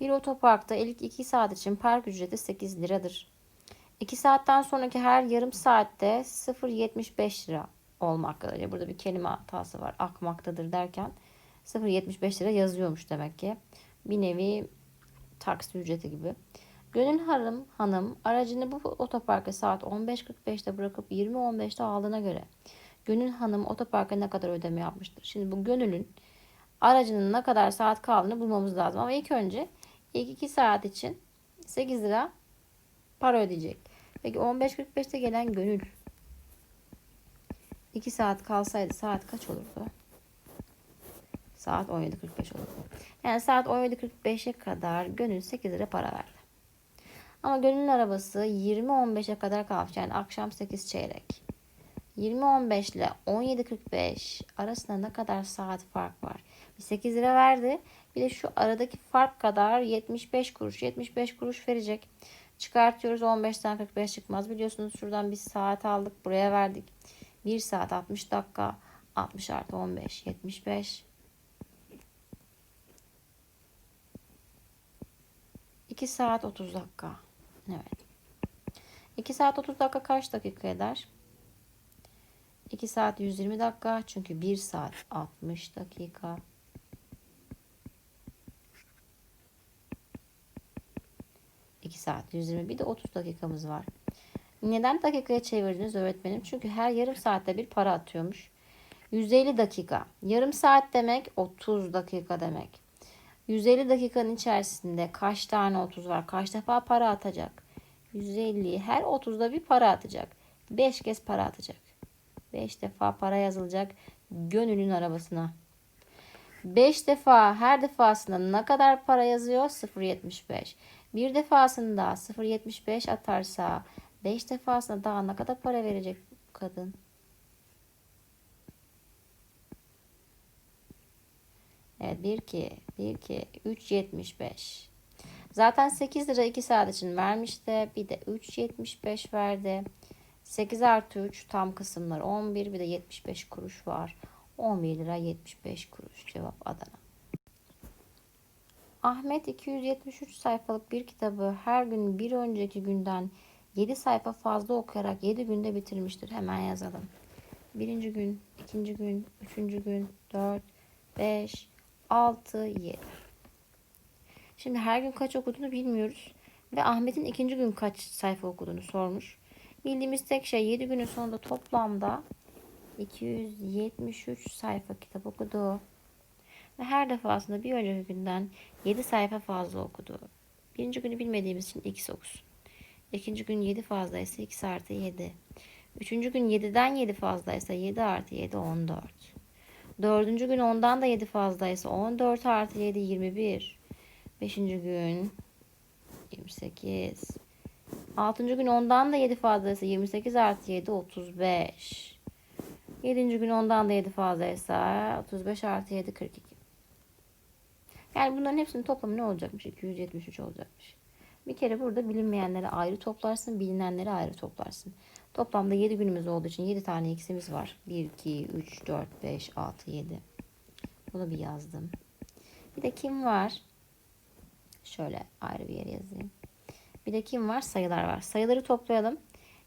Bir otoparkta ilk 2 saat için park ücreti 8 liradır. 2 saatten sonraki her yarım saatte 0.75 lira olmaktadır. Burada bir kelime hatası var. Akmaktadır derken 0.75 lira yazıyormuş demek ki. Bir nevi taksi ücreti gibi. Gönül Hanım, hanım aracını bu otoparka saat 15.45'te bırakıp 20.15'te aldığına göre Gönül Hanım otoparka ne kadar ödeme yapmıştır? Şimdi bu Gönül'ün aracının ne kadar saat kaldığını bulmamız lazım. Ama ilk önce ilk 2 saat için 8 lira para ödeyecek. Peki 15.45'te gelen Gönül 2 saat kalsaydı saat kaç olurdu? Saat 17.45 olurdu. Yani saat 17.45'e kadar Gönül 8 lira para verdi. Ama Gönül'ün arabası 20.15'e kadar kalmış. Yani akşam 8 çeyrek. 20.15 ile 17.45 arasında ne kadar saat fark var? Bir 8 lira verdi. Bir de şu aradaki fark kadar 75 kuruş. 75 kuruş verecek. Çıkartıyoruz 15'ten 45 çıkmaz. Biliyorsunuz şuradan bir saat aldık. Buraya verdik. 1 saat 60 dakika. 60 artı 15 75. 2 saat 30 dakika. Evet. 2 saat 30 dakika kaç dakika eder? 2 saat 120 dakika. Çünkü 1 saat 60 dakika. İki saat 120 bir de 30 dakikamız var. Neden dakikaya çevirdiniz öğretmenim? Çünkü her yarım saatte bir para atıyormuş. 150 dakika. Yarım saat demek 30 dakika demek. 150 dakikanın içerisinde kaç tane 30 var? Kaç defa para atacak? 150 her 30'da bir para atacak. 5 kez para atacak. 5 defa para yazılacak gönülün arabasına. 5 defa her defasında ne kadar para yazıyor? 0.75. Bir defasında 0.75 atarsa 5 defasında daha ne kadar para verecek kadın? Evet 1 2 1 2 3.75. Zaten 8 lira 2 saat için vermişti. Bir de 3.75 verdi. 8 artı 3 tam kısımlar 11 bir de 75 kuruş var. 11 lira 75 kuruş cevap Adana. Ahmet 273 sayfalık bir kitabı her gün bir önceki günden 7 sayfa fazla okuyarak 7 günde bitirmiştir. Hemen yazalım. Birinci gün, ikinci gün, üçüncü gün, 4, 5, 6, 7. Şimdi her gün kaç okuduğunu bilmiyoruz. Ve Ahmet'in ikinci gün kaç sayfa okuduğunu sormuş. Bildiğimiz tek şey 7 günün sonunda toplamda 273 sayfa kitap okudu. Ve her defasında bir önceki günden 7 sayfa fazla okudu. Birinci günü bilmediğimiz için x okusun. İkinci gün 7 fazlaysa x artı 7. Üçüncü gün 7'den 7 fazlaysa 7 artı 7 14. Dördüncü gün ondan da 7 fazlaysa 14 artı 7 21. Beşinci gün 28. Altıncı gün ondan da 7 fazlaysa 28 artı 7 35. Yedinci gün ondan da 7 fazlaysa 35 artı 7 42. Yani bunların hepsinin toplamı ne olacakmış? 273 olacakmış. Bir kere burada bilinmeyenleri ayrı toplarsın, bilinenleri ayrı toplarsın. Toplamda 7 günümüz olduğu için 7 tane x'imiz var. 1, 2, 3, 4, 5, 6, 7. Bunu bir yazdım. Bir de kim var? Şöyle ayrı bir yere yazayım. Bir de kim var? Sayılar var. Sayıları toplayalım.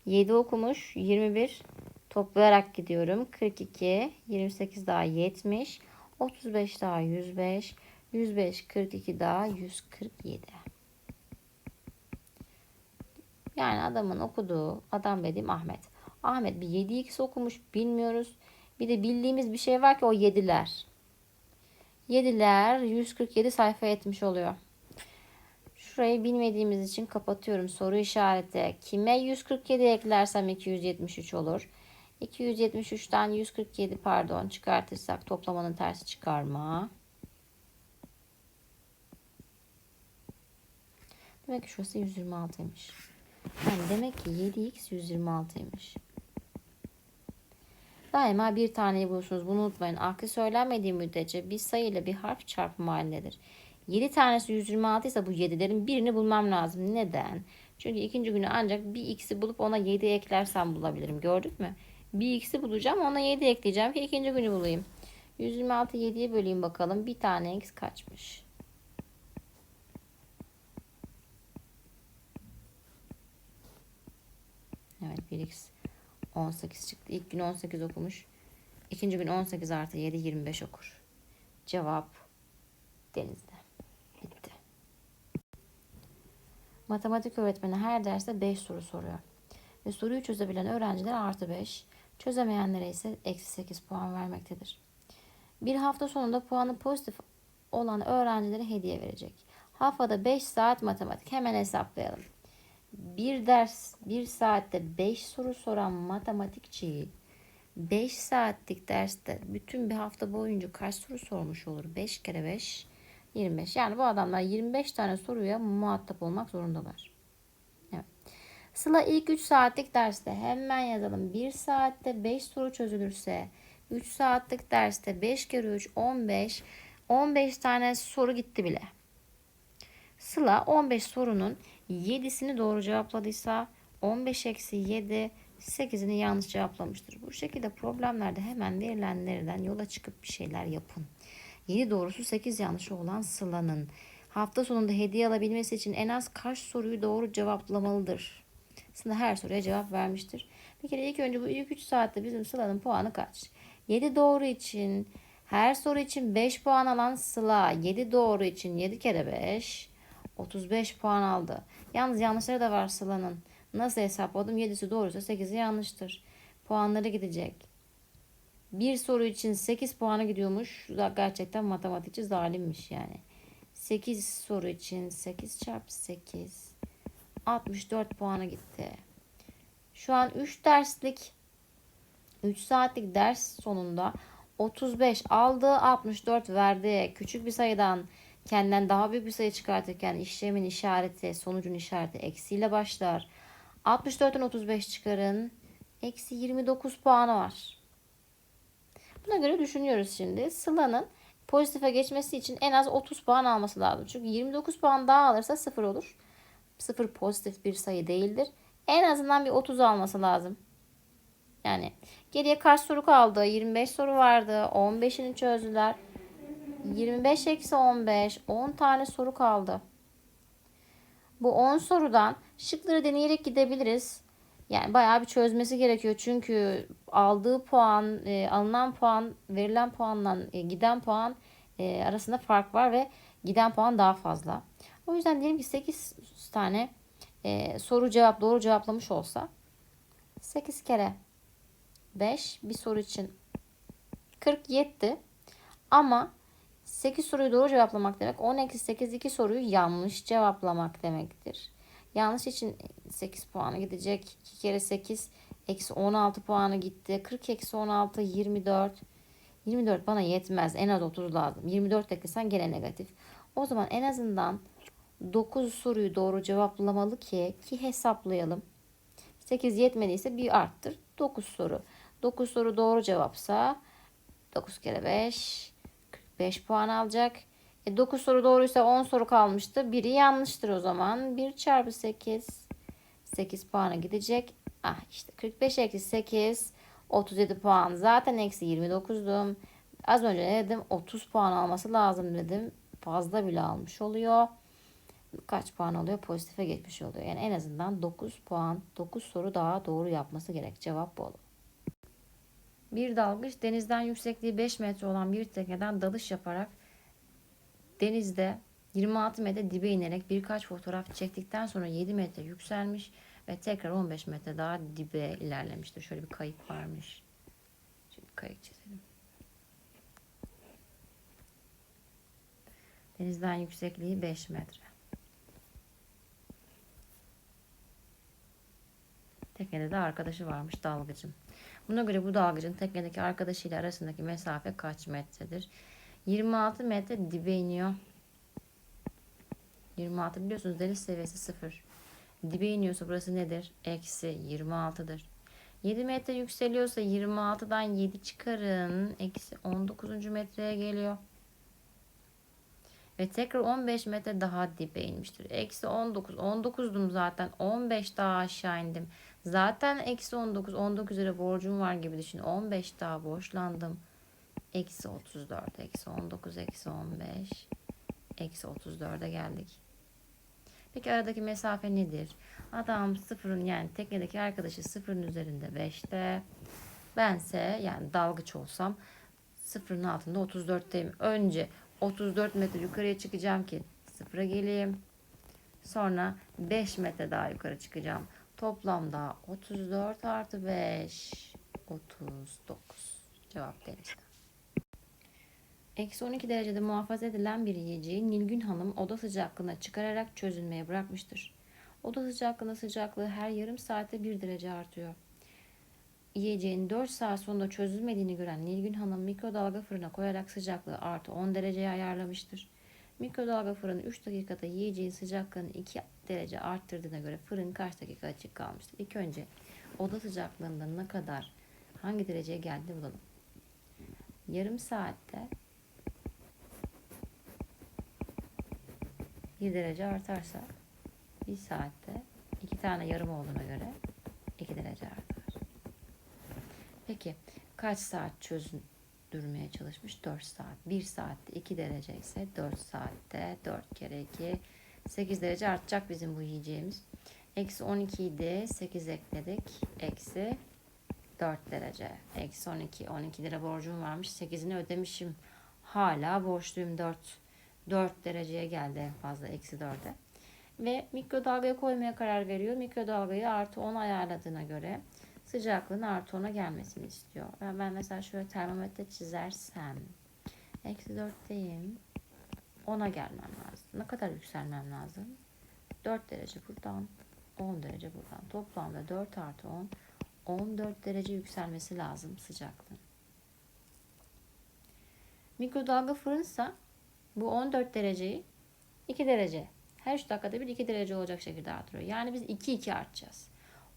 7 okumuş. 21 toplayarak gidiyorum. 42, 28 daha 70, 35 daha 105, 105, 42 daha 147. Yani adamın okuduğu, adam dediğim Ahmet. Ahmet bir 7x okumuş bilmiyoruz. Bir de bildiğimiz bir şey var ki o 7'ler. 7'ler 147 sayfa etmiş oluyor. Şurayı bilmediğimiz için kapatıyorum. Soru işareti. Kime 147 eklersem 273 olur. 273'ten 147 pardon çıkartırsak toplamanın tersi çıkarma. Demek ki şurası 126'ymış. Yani demek ki 7x 126'ymış. Daima bir taneyi bulursunuz. Bunu unutmayın. Aklı söylenmediği müddetçe bir sayı ile bir harf çarpımı halindedir. 7 tanesi 126 ise bu 7'lerin birini bulmam lazım. Neden? Çünkü ikinci günü ancak bir x'i bulup ona 7 eklersem bulabilirim. Gördük mü? Bir x'i bulacağım ona 7 ekleyeceğim ki ikinci günü bulayım. 126 7'ye böleyim bakalım. Bir tane x kaçmış? Evet 1x 18 çıktı. İlk gün 18 okumuş. İkinci gün 18 artı 7 25 okur. Cevap Denizli. Matematik öğretmeni her derste 5 soru soruyor. Ve soruyu çözebilen öğrenciler artı 5, çözemeyenlere ise eksi 8 puan vermektedir. Bir hafta sonunda puanı pozitif olan öğrencilere hediye verecek. Haftada 5 saat matematik. Hemen hesaplayalım. Bir ders, bir saatte 5 soru soran matematikçiyi 5 saatlik derste bütün bir hafta boyunca kaç soru sormuş olur? 5 kere 5 25. Yani bu adamlar 25 tane soruya muhatap olmak zorundalar. Evet. Sıla ilk 3 saatlik derste hemen yazalım. 1 saatte 5 soru çözülürse 3 saatlik derste 5 kere 3 15 15 tane soru gitti bile. Sıla 15 sorunun 7'sini doğru cevapladıysa 15 eksi 7 8'ini yanlış cevaplamıştır. Bu şekilde problemlerde hemen verilenlerden yola çıkıp bir şeyler yapın. 7 doğrusu 8 yanlışı olan Sıla'nın hafta sonunda hediye alabilmesi için en az kaç soruyu doğru cevaplamalıdır? Sıla her soruya cevap vermiştir. Bir kere ilk önce bu ilk 3 saatte bizim Sıla'nın puanı kaç? 7 doğru için her soru için 5 puan alan Sıla 7 doğru için 7 kere 5 35 puan aldı. Yalnız yanlışları da var Sıla'nın. Nasıl hesapladım? 7'si doğruysa 8'i yanlıştır. Puanları gidecek. Bir soru için 8 puanı gidiyormuş. Gerçekten matematikçi zalimmiş yani. 8 soru için 8 çarpı 8 64 puanı gitti. Şu an 3 derslik 3 saatlik ders sonunda 35 aldı 64 verdi. Küçük bir sayıdan kendinden daha büyük bir sayı çıkartırken işlemin işareti sonucun işareti eksiyle başlar. 64'ten 35 çıkarın. Eksi 29 puanı var. Buna göre düşünüyoruz şimdi. Sıla'nın pozitife geçmesi için en az 30 puan alması lazım. Çünkü 29 puan daha alırsa 0 olur. 0 pozitif bir sayı değildir. En azından bir 30 alması lazım. Yani geriye kaç soru kaldı? 25 soru vardı. 15'ini çözdüler. 25 eksi 15. 10 tane soru kaldı. Bu 10 sorudan şıkları deneyerek gidebiliriz. Yani bayağı bir çözmesi gerekiyor. Çünkü aldığı puan, e, alınan puan, verilen puanla e, giden puan e, arasında fark var ve giden puan daha fazla. O yüzden diyelim ki 8 tane e, soru cevap doğru cevaplamış olsa 8 kere 5 bir soru için 47 ama 8 soruyu doğru cevaplamak demek 10 eksi 8 2 soruyu yanlış cevaplamak demektir. Yanlış için 8 puanı gidecek. 2 kere 8 eksi 16 puanı gitti. 40 eksi 16 24. 24 bana yetmez. En az 30 lazım. 24 eklesen gene negatif. O zaman en azından 9 soruyu doğru cevaplamalı ki ki hesaplayalım. 8 yetmediyse bir arttır. 9 soru. 9 soru doğru cevapsa 9 kere 5 45 puan alacak. E 9 soru doğruysa 10 soru kalmıştı. Biri yanlıştır o zaman. 1 çarpı 8 8 puana gidecek. Ah işte 45 eksi 8 37 puan. Zaten eksi 29'dum. Az önce ne dedim? 30 puan alması lazım dedim. Fazla bile almış oluyor. Kaç puan oluyor? Pozitife geçmiş oluyor. Yani en azından 9 puan, 9 soru daha doğru yapması gerek. Cevap bu. Bir dalgıç denizden yüksekliği 5 metre olan bir tekneden dalış yaparak denizde 26 metre dibe inerek birkaç fotoğraf çektikten sonra 7 metre yükselmiş ve tekrar 15 metre daha dibe ilerlemiştir. Şöyle bir kayık varmış. Şimdi kayık çizelim. Denizden yüksekliği 5 metre. Teknede de arkadaşı varmış dalgıcım. Buna göre bu dalgıcın teknedeki arkadaşıyla arasındaki mesafe kaç metredir? 26 metre dibe iniyor. 26 biliyorsunuz deniz seviyesi 0. Dibe iniyorsa burası nedir? Eksi 26'dır. 7 metre yükseliyorsa 26'dan 7 çıkarın. Eksi 19. metreye geliyor. Ve tekrar 15 metre daha dibe inmiştir. Eksi 19. 19'dum zaten. 15 daha aşağı indim. Zaten eksi 19. 19 lira borcum var gibi düşün. 15 daha borçlandım. Eksi 34. Eksi 19. Eksi 15. Eksi 34'e geldik. Peki aradaki mesafe nedir? Adam sıfırın yani teknedeki arkadaşı sıfırın üzerinde 5'te. Bense yani dalgıç olsam sıfırın altında 34'teyim. Önce 34 metre yukarıya çıkacağım ki sıfıra geleyim. Sonra 5 metre daha yukarı çıkacağım. Toplamda 34 artı 5 39. Cevap denizde. Eksi 12 derecede muhafaza edilen bir yiyeceği Nilgün Hanım oda sıcaklığına çıkararak çözülmeye bırakmıştır. Oda sıcaklığında sıcaklığı her yarım saatte 1 derece artıyor. Yiyeceğin 4 saat sonunda çözülmediğini gören Nilgün Hanım mikrodalga fırına koyarak sıcaklığı artı 10 dereceye ayarlamıştır. Mikrodalga fırını 3 dakikada yiyeceğin sıcaklığını 2 derece arttırdığına göre fırın kaç dakika açık kalmıştır? İlk önce oda sıcaklığında ne kadar hangi dereceye geldi bulalım. Yarım saatte 1 derece artarsa 1 saatte 2 tane yarım olduğuna göre 2 derece artar. Peki kaç saat çözündürmeye çalışmış? 4 saat. 1 saatte 2 derece ise 4 saatte 4 kere 2 8 derece artacak bizim bu yiyeceğimiz. Eksi 12 idi. 8 ekledik. Eksi 4 derece. Eksi 12. 12 lira borcum varmış. 8'ini ödemişim. Hala borçluyum 4. 4 dereceye geldi en fazla. Eksi 4'e. Ve mikrodalgaya koymaya karar veriyor. Mikrodalgayı artı 10 ayarladığına göre sıcaklığın artı 10'a gelmesini istiyor. Ben, ben mesela şöyle termometre çizersem eksi 4'teyim. 10'a gelmem lazım. Ne kadar yükselmem lazım? 4 derece buradan, 10 derece buradan. Toplamda 4 artı 10, 14 derece yükselmesi lazım sıcaklığın. Mikrodalga fırınsa bu 14 dereceyi 2 derece. Her 3 dakikada bir 2 derece olacak şekilde artırıyor. Yani biz 2 2 artacağız.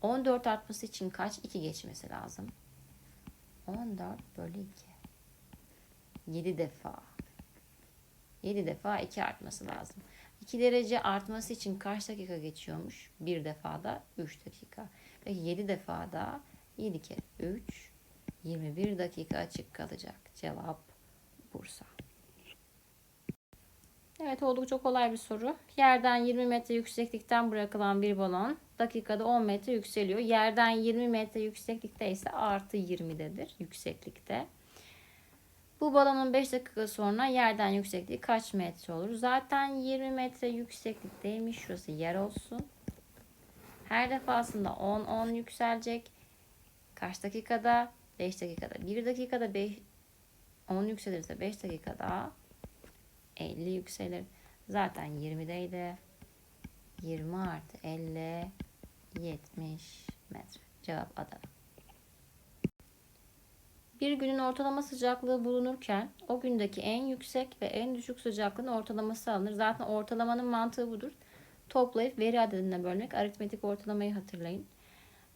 14 artması için kaç 2 geçmesi lazım? 14 bölü 2. 7 defa. 7 defa 2 artması lazım. 2 derece artması için kaç dakika geçiyormuş? Bir defada 3 dakika. Peki 7 defada 7 kere 3 21 dakika açık kalacak. Cevap Bursa. Evet oldukça kolay bir soru. Yerden 20 metre yükseklikten bırakılan bir balon dakikada 10 metre yükseliyor. Yerden 20 metre yükseklikte ise artı 20'dedir yükseklikte. Bu balonun 5 dakika sonra yerden yüksekliği kaç metre olur? Zaten 20 metre yükseklikteymiş. Şurası yer olsun. Her defasında 10-10 yükselecek. Kaç dakikada? 5 dakikada. 1 dakikada 5 10 yükselirse 5 dakikada 50 yükselir. Zaten 20'deydi. 20 artı 50 70 metre. Cevap Adana. Bir günün ortalama sıcaklığı bulunurken o gündeki en yüksek ve en düşük sıcaklığın ortalaması alınır. Zaten ortalamanın mantığı budur. Toplayıp veri adedine bölmek. Aritmetik ortalamayı hatırlayın.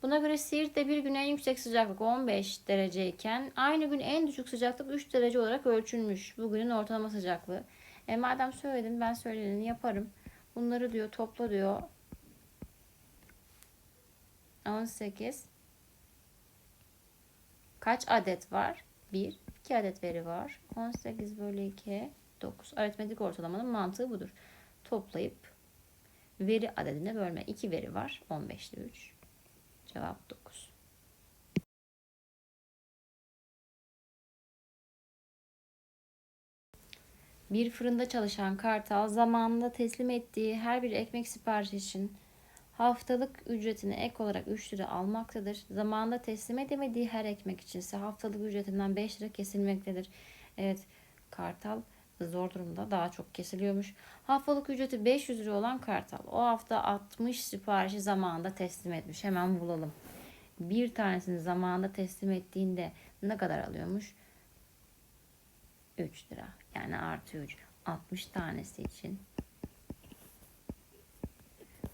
Buna göre Siirt'te bir gün en yüksek sıcaklık 15 dereceyken aynı gün en düşük sıcaklık 3 derece olarak ölçülmüş. Bugünün ortalama sıcaklığı. E madem söyledin ben söyleneni yaparım. Bunları diyor topla diyor. 18 Kaç adet var? 1. 2 adet veri var. 18 bölü 2 9. Aritmetik ortalamanın mantığı budur. Toplayıp veri adedine bölme. 2 veri var. 15'te 3. Cevap 9. Bir fırında çalışan Kartal zamanında teslim ettiği her bir ekmek siparişi için haftalık ücretini ek olarak 3 lira almaktadır. Zamanında teslim edemediği her ekmek için ise haftalık ücretinden 5 lira kesilmektedir. Evet Kartal zor durumda daha çok kesiliyormuş. Haftalık ücreti 500 lira olan Kartal o hafta 60 siparişi zamanında teslim etmiş. Hemen bulalım. Bir tanesini zamanında teslim ettiğinde ne kadar alıyormuş? 3 lira. Yani artı 3. 60 tanesi için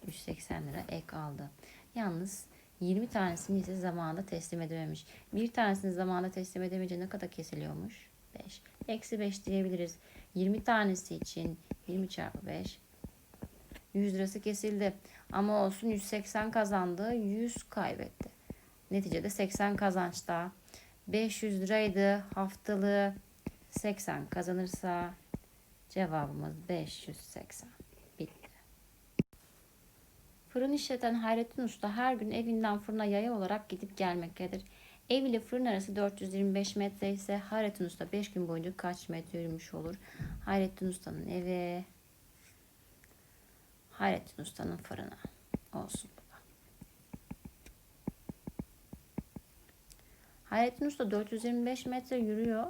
180 lira ek aldı. Yalnız 20 tanesini ise zamanında teslim edememiş. Bir tanesini zamanında teslim edemeyince ne kadar kesiliyormuş? 5. Eksi 5 diyebiliriz. 20 tanesi için 20 çarpı 5 100 lirası kesildi. Ama olsun 180 kazandı. 100 kaybetti. Neticede 80 kazançta. 500 liraydı haftalığı. 80 kazanırsa cevabımız 580. Fırın işleten Hayrettin Usta her gün evinden fırına yaya olarak gidip gelmektedir. Ev ile fırın arası 425 metre ise Hayrettin Usta 5 gün boyunca kaç metre yürümüş olur? Hayrettin Usta'nın evi, Hayrettin Usta'nın fırını olsun. Hayrettin Usta 425 metre yürüyor.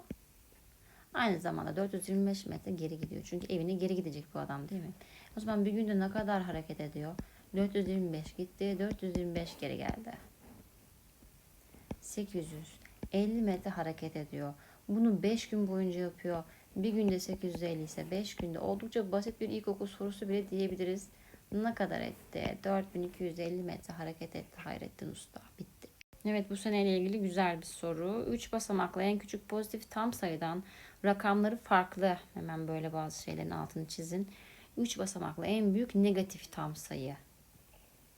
Aynı zamanda 425 metre geri gidiyor. Çünkü evine geri gidecek bu adam değil mi? O zaman bir günde ne kadar hareket ediyor? 425 gitti, 425 geri geldi. 850 metre hareket ediyor. Bunu 5 gün boyunca yapıyor. Bir günde 850 ise 5 günde oldukça basit bir ilkokul sorusu bile diyebiliriz. Ne kadar etti? 4250 metre hareket etti Hayrettin Usta. Bitti. Evet bu seneyle ilgili güzel bir soru. 3 basamaklı en küçük pozitif tam sayıdan rakamları farklı. Hemen böyle bazı şeylerin altını çizin. 3 basamaklı en büyük negatif tam sayı.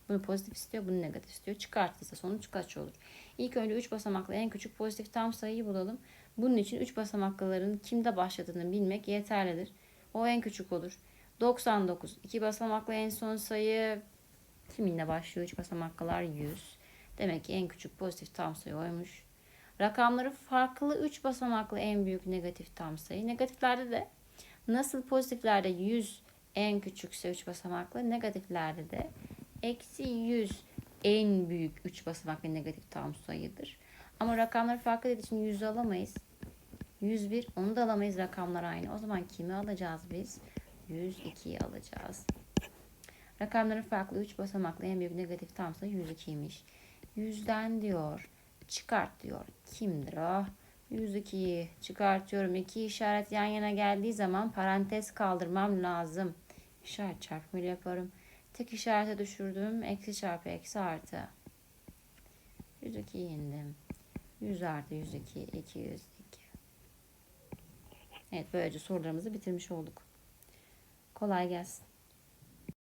Bunu pozitif istiyor, bunu negatif istiyor. Çıkartırsa sonuç kaç olur? İlk önce 3 basamaklı en küçük pozitif tam sayıyı bulalım. Bunun için 3 basamaklıların kimde başladığını bilmek yeterlidir. O en küçük olur. 99. 2 basamaklı en son sayı kiminle başlıyor? 3 basamaklılar 100. Demek ki en küçük pozitif tam sayı oymuş. Rakamları farklı 3 basamaklı en büyük negatif tam sayı. Negatiflerde de nasıl pozitiflerde 100 en küçükse 3 basamaklı, negatiflerde de eksi 100 en büyük 3 basamaklı negatif tam sayıdır. Ama rakamları farklı dediği için 100 alamayız. 101 onu da alamayız rakamlar aynı. O zaman kimi alacağız biz? 102'yi alacağız. Rakamların farklı 3 basamaklı en büyük negatif tam sayı 102'ymiş. 100'den diyor çıkart diyor. Kimdir o? 102'yi çıkartıyorum. İki işaret yan yana geldiği zaman parantez kaldırmam lazım. İşaret çarpımıyla yaparım. Tek işarete düşürdüm. Eksi çarpı eksi artı. 102'yi indim. 100 artı 102, 202. Evet böylece sorularımızı bitirmiş olduk. Kolay gelsin.